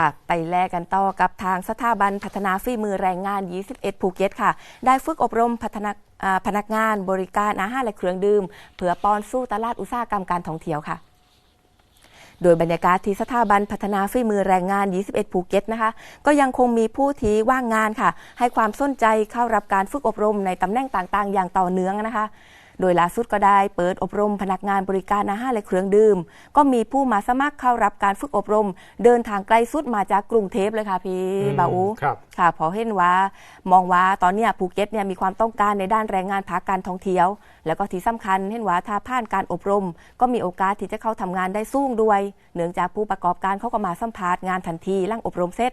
ค่ะ ไปแลกกันต่อกับทางสถาบันพัฒนาฝีมือแรงงาน 21 ภูเก็ตค่ะ ได้ฝึกอบรมพัฒนาพนักงานบริการอาหารและเครื่องดื่ม เพื่อป้อนสู้ตลาดอุตสาหกรรมการท่องเที่ยวค่ะโดยบรรยากาศที่สถาบันพัฒนาฝีมือแรงงาน 21 ภูเก็ตนะคะ ก็ยังคงมีผู้ที่ว่างงานค่ะ ให้ความสนใจเข้ารับการฝึกอบรมในตำแหน่งต่างๆ อย่างต่อเนื่องนะคะ โดยล่าสุดก็ได้เปิดอบรมพนักงานบริการอาหารและเครื่องดื่ม ก็มีผู้มาสมัครเข้ารับการฝึกอบรม เดินทางไกลสุดมาจากกรุงเทพเลยค่ะพี่อืมบาอูครับค่ะเพอเห็นว่ามองว่าตอนเนี้ยภูเก็ตเนี่ยมีความต้องการในด้านแรงงานภาคการท่องเที่ยว แล้วก็ที่สำคัญเห็นว่าถ้าผ่านการอบรม ก็มีโอกาสที่จะเข้าทำงานได้สูงด้วย เนื่องจากผู้ประกอบการเขาก็มาสัมภาษณ์งานทันทีหลังอบรมเสร็จ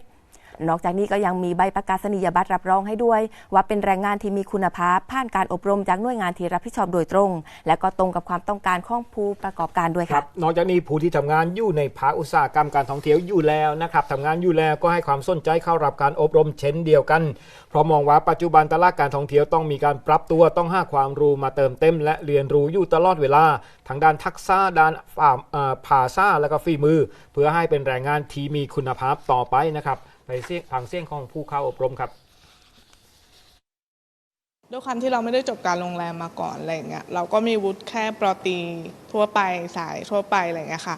นอกจากนี้ก็ยังมีใบประกาศนียบัตรรับรองให้ด้วย ว่าเป็นแรงงานที่มีคุณภาพผ่านการอบรมจากหน่วยงานที่รับผิดชอบโดยตรง และก็ตรงกับความต้องการของผู้ประกอบการด้วยครัค่ะบนอกจากนี้ผู้ที่ทำงานอยู่ในภาคอุตสาหกรรมการท่องเที่ยวอยู่แล้วนะครับทำงานอยู่แล้วก็ให้ความสนใจเข้ารับการอบรมเช่นเดียวกัน เพราะมองว่าปัจจุบันตลาดการท่องเที่ยวต้องมีการปรับตัวต้องหาความรู้มาเติมเต็ม และเรียนรู้อยู่ตลอดเวลาทั้งด้านทักษะด้านฝ่าเอ่าษาและก็ฝีมือ เพื่อให้เป็นแรงงานที่มีคุณภาพต่อไปนะครับ ไปเสียงฟังเสียงของผู้เข้าอบรมครับด้วยความที่เราไม่ได้จบการโรงแรมมาก่อนอะไรเงี้ยเราก็มีวุฒิแค่ปรตีทั่วไปสายทั่วไปอะไรเงี้ยค่ะ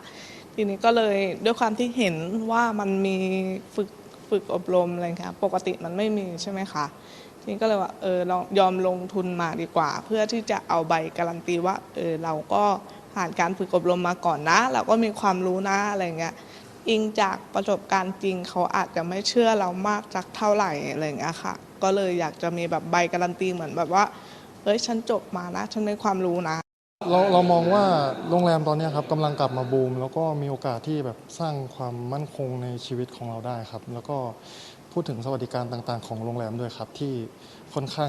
ทีนี้ก็เลยด้วยความที่เห็นว่ามันมีฝึกฝึกอบรมอะไรเงี้ยปกติมันไม่มีใช่ไหมคะทีนี้ก็เลยว่าเออลองยอมลงทุนมาดีกว่า เพื่อที่จะเอาใบการันตีว่าเออเราก็ผ่านการฝึกอบรมมาก่อนนะ เราก็มีความรู้นะอะไรเงี้ย อิงจากประสบการณ์จริง เขาอาจจะไม่เชื่อเรามากสักเท่าไหร่อะไรอย่างเงี้ยค่ะ ก็เลยอยากจะมีแบบใบการันตีเหมือนแบบว่าเฮ้ยฉันจบมานะ ฉันมีความรู้นะ เราเรามองว่าโรงแรมตอนเนี้ยครับกำลังกลับมาบูม แล้วก็มีโอกาสที่แบบสร้างความมั่นคงในชีวิตของเราได้ครับ แล้วก็พูดถึงสวัสดิการต่างๆ ของโรงแรมด้วยครับที่ค่อนข้าง